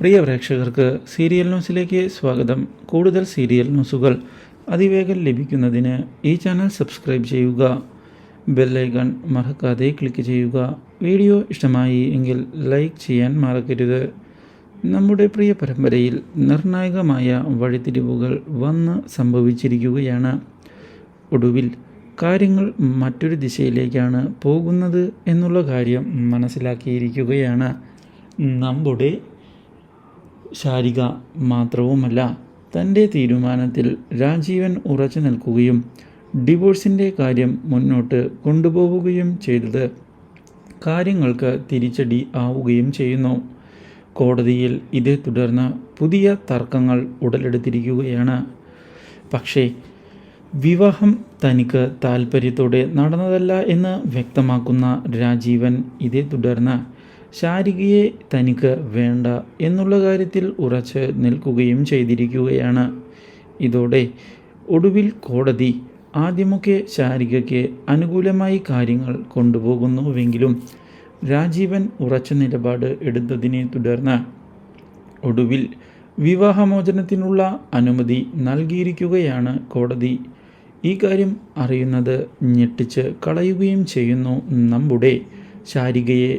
പ്രിയ പ്രേക്ഷകർക്ക് സീരിയൽ ന്യൂസിലേക്ക് സ്വാഗതം. കൂടുതൽ സീരിയൽ ന്യൂസുകൾ അതിവേഗം ലഭിക്കുന്നതിന് ഈ ചാനൽ സബ്സ്ക്രൈബ് ചെയ്യുക. ബെല്ലൈക്കൺ മറക്കാതെ ക്ലിക്ക് ചെയ്യുക. വീഡിയോ ഇഷ്ടമായി എങ്കിൽ ലൈക്ക് ചെയ്യാൻ മറക്കരുത്. നമ്മുടെ പ്രിയ പരമ്പരയിൽ നിർണായകമായ വഴിത്തിരിവുകൾ വന്ന് സംഭവിച്ചിരിക്കുകയാണ്. ഒടുവിൽ കാര്യങ്ങൾ മറ്റൊരു ദിശയിലേക്കാണ് പോകുന്നത് എന്നുള്ള കാര്യം മനസ്സിലാക്കിയിരിക്കുകയാണ്. നമ്മുടെ ശാരിക മാത്രവുമല്ല തന്റെ തീരുമാനത്തിൽ രാജീവൻ ഉറച്ചു നിൽക്കുകയും ഡിവോഴ്സിന്റെ കാര്യം മുന്നോട്ട് കൊണ്ടുപോവുകയും ചെയ്തത് കാര്യങ്ങൾക്ക് തിരിച്ചടി ആവുകയും ചെയ്യുന്നു. കോടതിയിൽ ഇതേ തുടർന്ന് പുതിയ തർക്കങ്ങൾ ഉടലെടുത്തിരിക്കുകയാണ്. പക്ഷേ വിവാഹം തനിക്ക് താല്പര്യത്തോടെ നടന്നതല്ല എന്ന് വ്യക്തമാക്കുന്ന രാജീവൻ ഇതേ തുടർന്ന് ശാരികയെ തനിക്ക് വേണ്ട എന്നുള്ള കാര്യത്തിൽ ഉറച്ച് നിൽക്കുകയും ചെയ്തിരിക്കുകയാണ്. ഇതോടെ ഒടുവിൽ കോടതി ആദ്യമൊക്കെ ശാരികയ്ക്ക് അനുകൂലമായി കാര്യങ്ങൾ കൊണ്ടുപോകുന്നുവെങ്കിലും രാജീവൻ ഉറച്ച നിലപാട് എടുത്തതിനെ തുടർന്ന് ഒടുവിൽ വിവാഹമോചനത്തിനുള്ള അനുമതി നൽകിയിരിക്കുകയാണ് കോടതി. ഈ കാര്യം അറിയുന്നത് ഞെട്ടിച്ച് കളയുകയും ചെയ്യുന്നു നമ്മുടെ ശാരികയെ